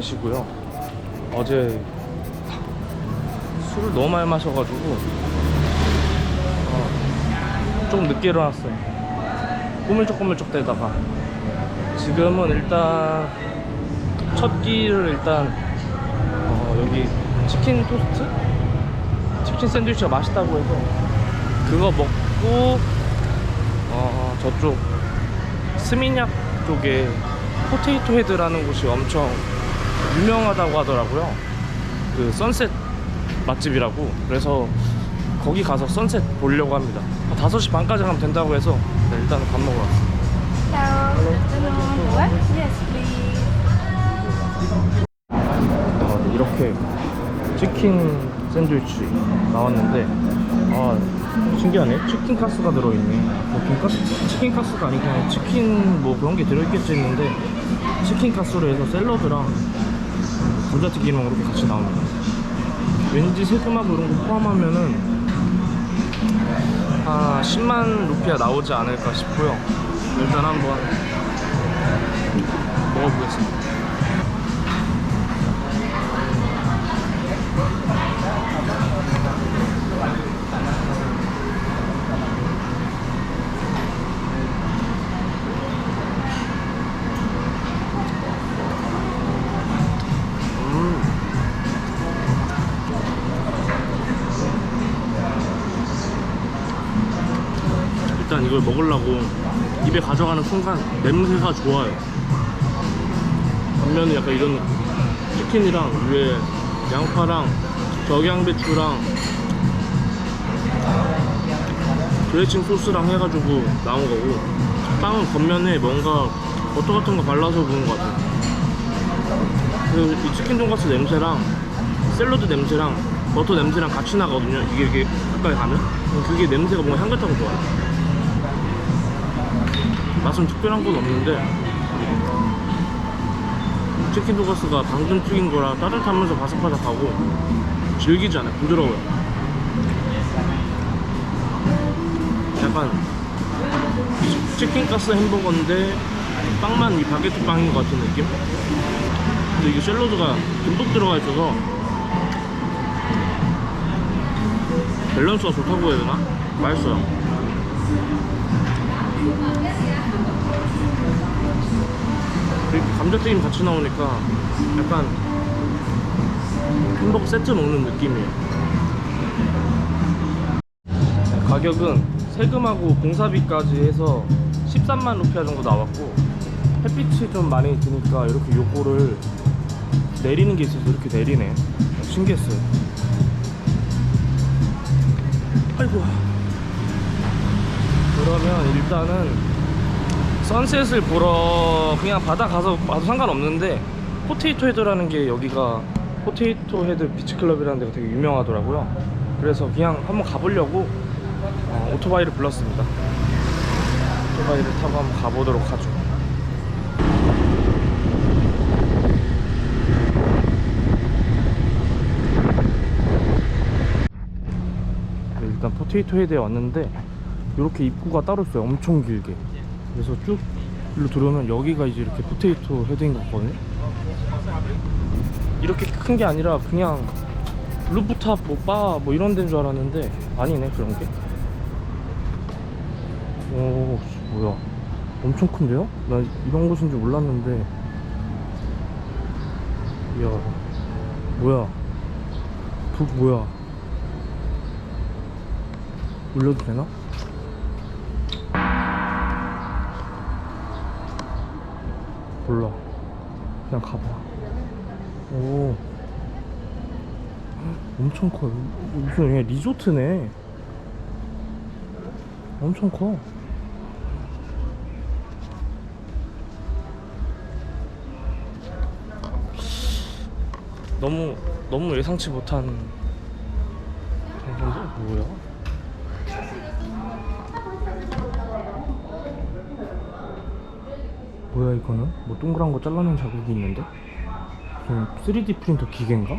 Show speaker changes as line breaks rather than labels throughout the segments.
24시고요. 어제 술을 너무 많이 마셔가지고 어, 좀 늦게 일어났어요. 꾸물쩍꾸물쩍 대다가 지금은 일단 첫 끼를 일단 어, 여기 치킨 토스트? 치킨 샌드위치가 맛있다고 해서 그거 먹고 어, 저쪽 스미냑 쪽에 포테이토 헤드라는 곳이 엄청 유명하다고 하더라고요. 그 선셋 맛집이라고. 그래서 거기 가서 선셋 보려고 합니다. 5시 반까지 가면 된다고 해서 네, 일단 밥 먹으러 왔어요.
Please.
어, 이렇게 치킨 샌드위치 나왔는데 아 신기하네 치킨 카스가 들어있네 뭐 돈가스 치킨 카스가 아니고 그냥 치킨 뭐 그런 게 들어있겠지 했는데 치킨 카스로 해서 샐러드랑 감자튀김이랑 이렇게 같이 나옵니다. 왠지 세금하고 이런 거 포함하면은 한 10만 루피아 나오지 않을까 싶고요. 일단 한번 먹어보겠습니다 일단 이걸 먹으려고 입에 가져가는 순간 냄새가 좋아요. 반면에 약간 이런 치킨이랑 위에 양파랑 적양배추랑 드레싱 소스랑 해가지고 나온 거고 빵은 겉면에 뭔가 버터 같은 거 발라서 구운 것 같아요. 그리고 이 치킨 돈가스 냄새랑 샐러드 냄새랑 버터 냄새랑 같이 나거든요. 이게 이렇게 가까이 가면 그게 냄새가 뭔가 향긋하고 좋아요. 맛은 특별한 건 없는데 치킨 돈가스가 방금 튀긴 거라 따뜻하면서 바삭바삭하고 질기지 않아요. 부드러워요. 약간 치킨 가스 햄버거인데 빵만 이 바게트 빵인 것 같은 느낌? 근데 이게 샐러드가 듬뿍 들어가 있어서 밸런스가 좋다고 해야 되나? 맛있어요. 감자튀김 같이 나오니까 약간 햄버거 세트 먹는 느낌이에요. 가격은 세금하고 공사비까지 해서 13만 루피아 정도 나왔고 햇빛이 좀 많이 드니까 이렇게 요거를 내리는 게 있어서 이렇게 내리네. 신기했어요. 아이고. 그러면 일단은 선셋을 보러 그냥 바다 가서 봐도 상관없는데 포테이토 헤드라는 게 여기가 포테이토 헤드 비치클럽이라는 데가 되게 유명하더라고요. 그래서 그냥 한번 가보려고 어, 오토바이를 불렀습니다. 오토바이를 타고 한번 가보도록 하죠. 네, 일단 포테이토 헤드에 왔는데 이렇게 입구가 따로 있어요. 엄청 길게 그래서 쭉 일로 들어오면 여기가 이제 이렇게 포테이토 헤드인 것 같거든요 이렇게 큰 게 아니라 그냥 루프탑 뭐바뭐 이런 데인 줄 알았는데 아니네 그런 게 오, 씨, 뭐야. 엄청 큰데요? 나 이런 곳인 줄 몰랐는데. 이야, 뭐야. 북 뭐야. 올려도 되나? 몰라. 그냥 가봐. 오. 엄청 커. 무슨 그냥 리조트네. 엄청 커. 너무 너무 예상치 못한 정도인데 뭐야? 이거는? 뭐 동그란 거 잘라낸 자국이 있는데? 3D 프린터 기계인가?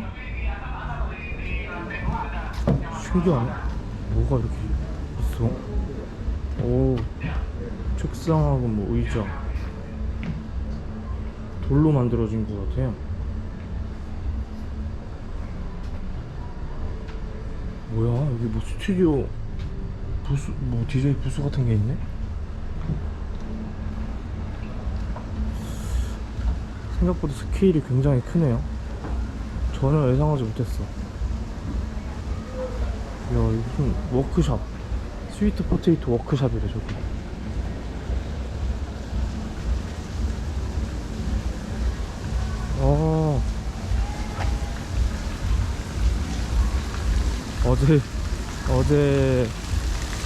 신기하네 뭐가 이렇게 있어? 오 책상하고 뭐 의자 돌로 만들어진 것 같아요 뭐야 이게 뭐 스튜디오 부스 뭐 디제이 부스 같은 게 있네? 생각보다 스케일이 굉장히 크네요. 전혀 예상하지 못했어. 야, 이거 무슨 워크샵. 스위트 포테이토 워크샵이래, 저기. 어. 어제, 어제,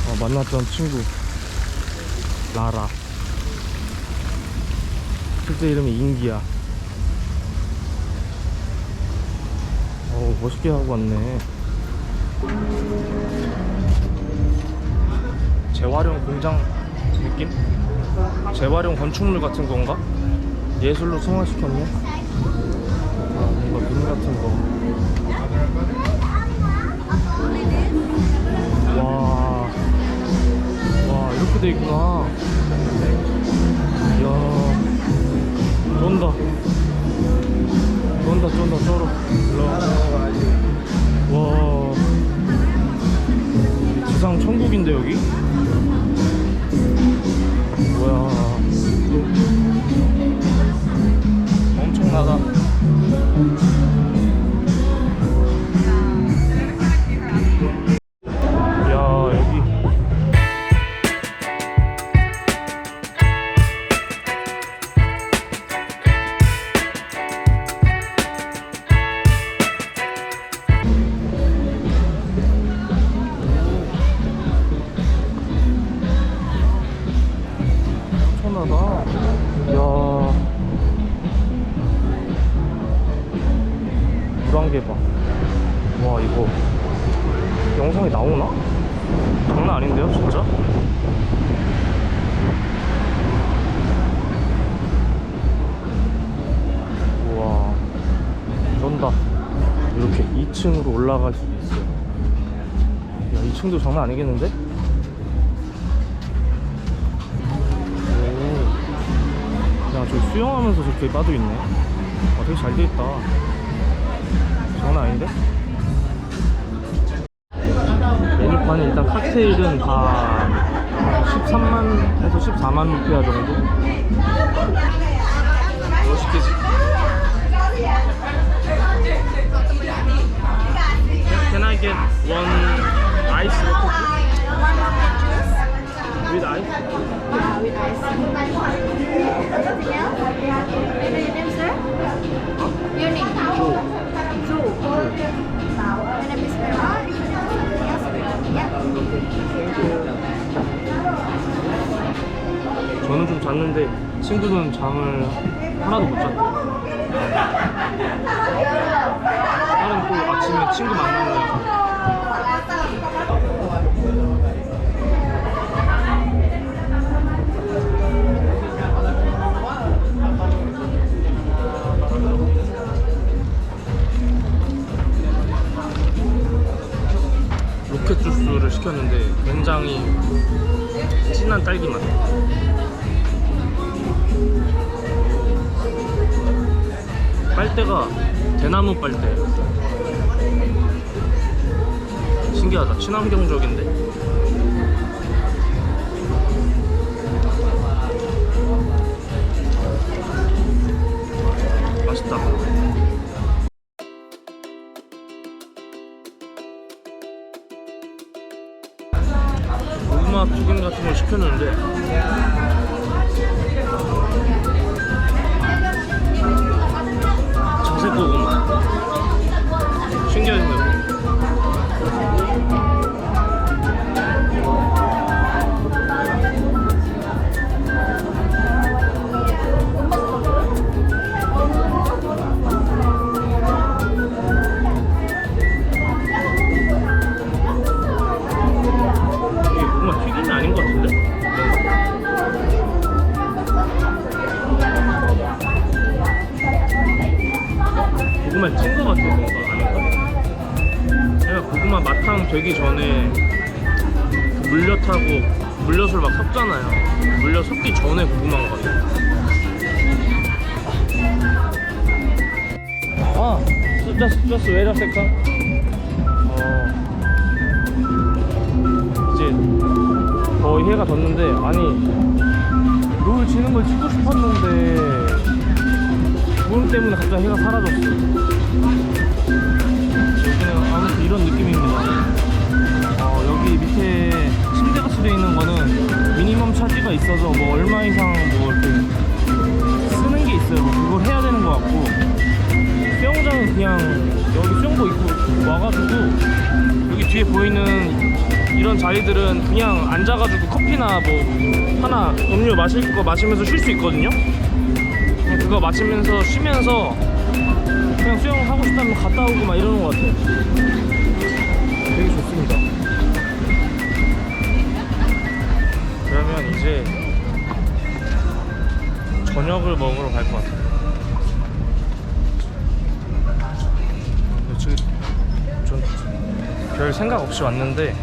어, 만났던 친구. 라라. 실제 이름이 인기야. 어 멋있게 하고 왔네. 재활용 공장 느낌? 재활용 건축물 같은 건가? 예술로 승화시켰네. 아, 뭔가 민 같은 거. 와, 와 이렇게 돼 있구나. 이야. 쫀다 쫀다 쩔어 일로 와. 지상 천국인데 여기? 뭐야. 엄청나다 엄청나다. 야. 물안개 봐. 와, 이거. 영상이 나오나? 장난 아닌데요, 진짜? 우와. 쩐다. 이렇게 2층으로 올라갈 수도 있어요. 야, 2층도 장난 아니겠는데? 저기 수영하면서 저렇게 빠져 있네. 아, 되게 잘돼 있다. 장난 아닌데? 메뉴판이 일단 칵테일은 다 13만에서 14만 루피아 정도? 뭐 시키지? Can I get with ice?
Yeah, with ice. Anything else? Maybe your name, sir? Your name? Joe. My name is Vera. Yeah.
저는 좀 잤는데 친구는 잠을 하나도 못 잤대. 딸은 또 아침에 친구 만나는 시켰는데 굉장히 진한 딸기 맛. 빨대가 대나무 빨대예요. 신기하다. 친환경적인데. 맛있다. 시켰는데 물엿 타고 물엿을 막 섞잖아요. 물엿 섞기 전에 고구마인 것 같아 아 just, just wait a second 어. 이제 거의 해가 졌는데 아니 롤 지는 걸 찍고 싶었는데 구름 때문에 갑자기 해가 사라졌어 차지가 있어서 뭐 얼마 이상 뭐 이렇게 쓰는 게 있어요 뭐 그걸 해야 되는 것 같고 수영장은 그냥 여기 수영복 입고 와가지고 여기 뒤에 보이는 이런 자리들은 그냥 앉아가지고 커피나 뭐 하나 음료 마실 거 마시면서 쉴 수 있거든요. 그냥 그거 마시면서 쉬면서 그냥 수영하고 싶다면 갔다 오고 막 이러는 것 같아요. 이제 저녁을 먹으러 갈 것 같아요. 전별 생각 없이 왔는데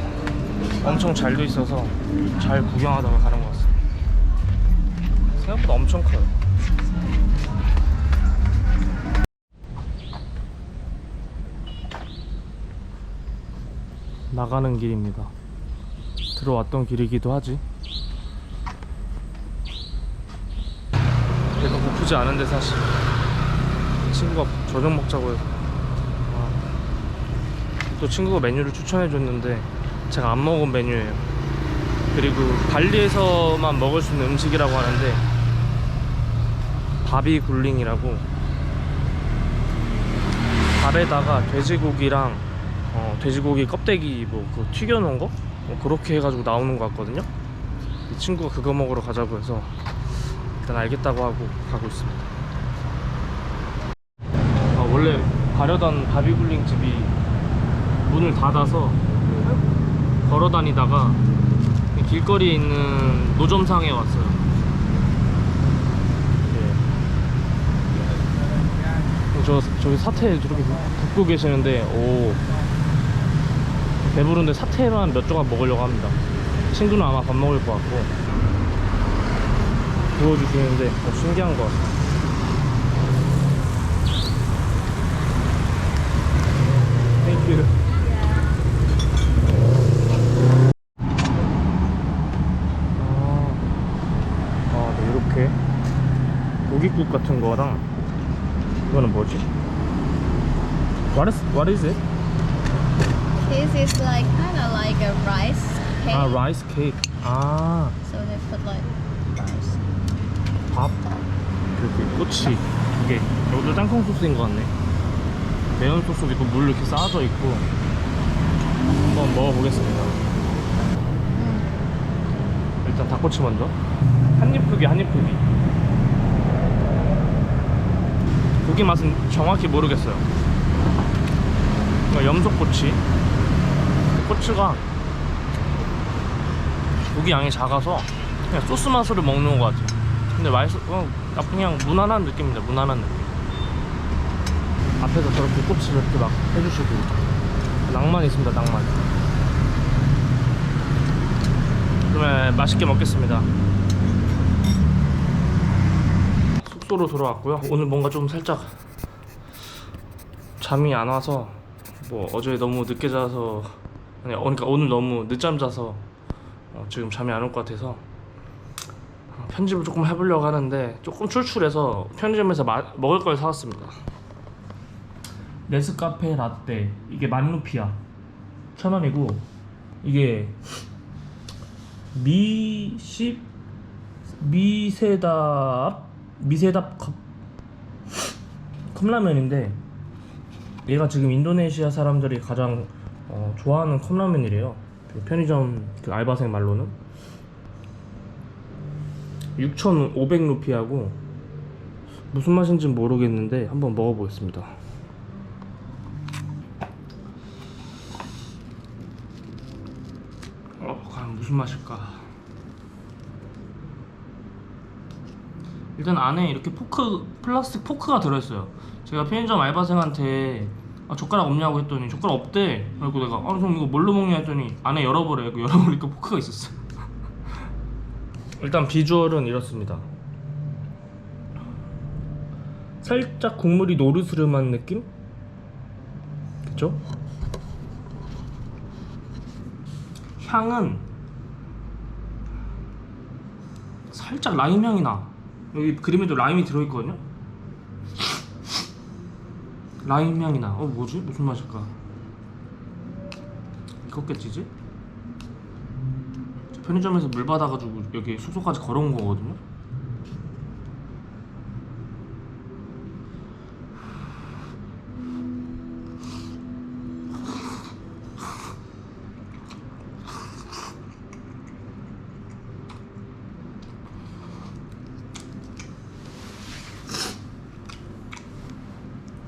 엄청 잘 돼 있어서 잘 구경하다가 가는 것 같습니다. 생각보다 엄청 커요. 나가는 길입니다. 들어왔던 길이기도 하지. 고프지 않은데 사실 친구가 저녁 먹자고 해서 아, 또 친구가 메뉴를 추천해 줬는데 제가 안 먹은 메뉴예요. 그리고 발리에서만 먹을 수 있는 음식이라고 하는데 바비 굴링이라고 밥에다가 돼지고기랑 어, 돼지고기 껍데기 뭐 그 튀겨놓은 거 뭐 그렇게 해가지고 나오는 것 같거든요. 이 친구가 그거 먹으러 가자고 해서 일단 알겠다고 하고 가고 있습니다. 아, 원래 가려던 바비굴링 집이 문을 닫아서 걸어 다니다가 길거리에 있는 노점상에 왔어요. 예. 저 저기 사태 저렇게 굽고 계시는데 오 배부른데 사태만 몇 조각 먹으려고 합니다. 친구는 아마 밥 먹을 것 같고 구워주시는데 어, 신기한 것 같아요. 땡큐. 아, 아, 네, 이렇게 고깃국 같은 거랑 이거는 뭐지? What is what is it?
This is like kind of like a rice cake.
아, 라이스 케이크. 아,
So they put like rice.
밥. 이렇게 꼬치 두 개. 이것도 땅콩 소스인 것 같네. 매운 소스도 있고 물 이렇게 쌓아져 있고 한번 먹어보겠습니다. 일단 닭꼬치 먼저. 한입 크기, 한입 크기. 고기 맛은 정확히 모르겠어요. 이거 염소꼬치. 꼬치가 고기 양이 작아서 그냥 소스 맛으로 먹는 것 같아요. 근데 맛있어, 어, 그냥 무난한 느낌입니다. 무난한 느낌. 앞에서 저렇게 꼬치를 이렇게 막 해주시고 낭만 있습니다. 낭만. 그러면 맛있게 먹겠습니다. 숙소로 돌아왔고요. 오늘 뭔가 좀 살짝 잠이 안 와서 뭐 어제 너무 늦게 자서 아니 어, 그러니까 오늘 너무 늦잠 자서 어, 지금 잠이 안 올 것 같아서 어, 편집을 조금 해보려고 하는데 조금 출출해서 편의점에서 마- 먹을 걸 사왔습니다. 네스카페 라떼 이게 만루피야 천 원이고 이게 미십 미세답 미세답 컵 컵라면인데 얘가 지금 인도네시아 사람들이 가장 어, 좋아하는 컵라면이래요. 그 편의점 그 알바생 말로는 6,500 루피하고 무슨 맛인지 는 모르겠는데 한번 먹어보겠습니다. 어, 과연 무슨 맛일까? 일단 안에 이렇게 포크 플라스틱 포크가 들어있어요. 제가 편의점 알바생한테 아, 젓가락 없냐고 했더니 젓가락 없대. 그리고 내가 아형 이거 뭘로 먹냐 했더니 안에 열어보래. 그 열어보니까 포크가 있었어. 일단 비주얼은 이렇습니다. 살짝 국물이 노르스름한 느낌? 그쵸? 향은 살짝 라임 향이 나. 여기 그림에도 라임이 들어있거든요. 라임 향이 나. 어 뭐지? 무슨 맛일까? 이거 겠지지? 저 편의점에서 물 받아가지고 여기 숙소까지 걸어온 거거든요.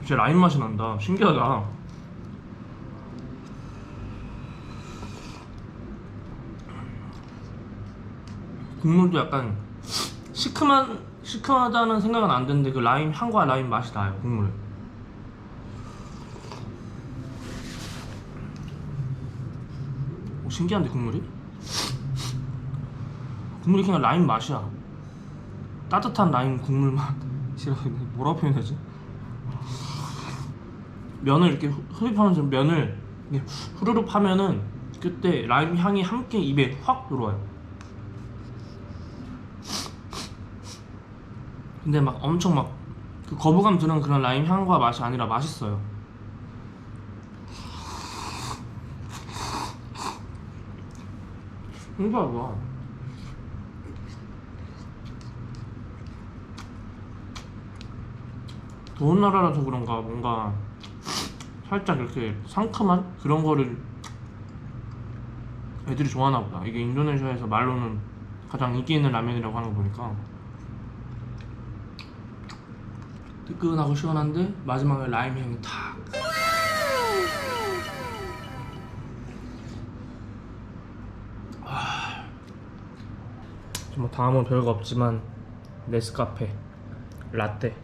진짜 라임 맛이 난다. 신기하다. 국물도 약간 시큼한 시큼하다는 생각은 안 드는데 그 라임 향과 라임 맛이 나요 국물에. 오, 신기한데 국물이? 국물이 그냥 라임 맛이야. 따뜻한 라임 국물 되나? 뭐라고 표현하지? 면을 이렇게 흡- 흡입하면서 면을 후루룩 하면은 그때 라임 향이 함께 입에 확 들어와요. 근데 막 엄청 막 그 거부감 드는 그런 라임 향과 맛이 아니라 맛있어요. 신기하다. 더운 나라라서 그런가 뭔가 살짝 이렇게 상큼한 그런 거를 애들이 좋아하나 보다. 이게 인도네시아에서 말로는 가장 인기 있는 라면이라고 하는 거 보니까 뜨끈하고 시원한데 마지막에 라임 향이 탁. 아. 뭐 다음은 별거 없지만 네스카페 라떼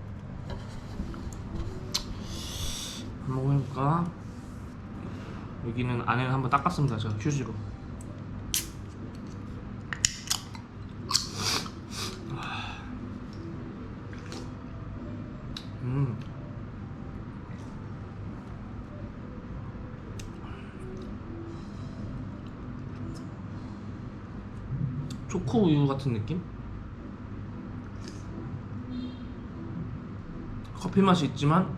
한번 해볼까? 여기는 안에는 한번 닦았습니다 제가 휴지로 음. 초코 우유 같은 느낌? 커피 맛이 있지만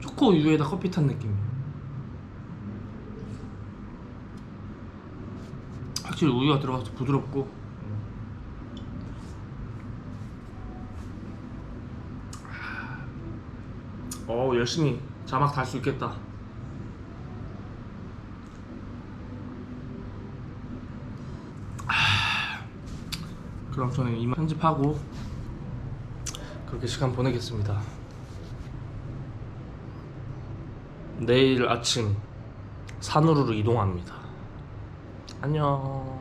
초코 우유에다 커피 탄 느낌이에요. 확실히 우유가 들어가서 부드럽고 어 열심히 자막 달 수 있겠다. 아, 그럼 저는 이만 편집하고 그렇게 시간 보내겠습니다. 내일 아침 산으로 이동합니다. 안녕.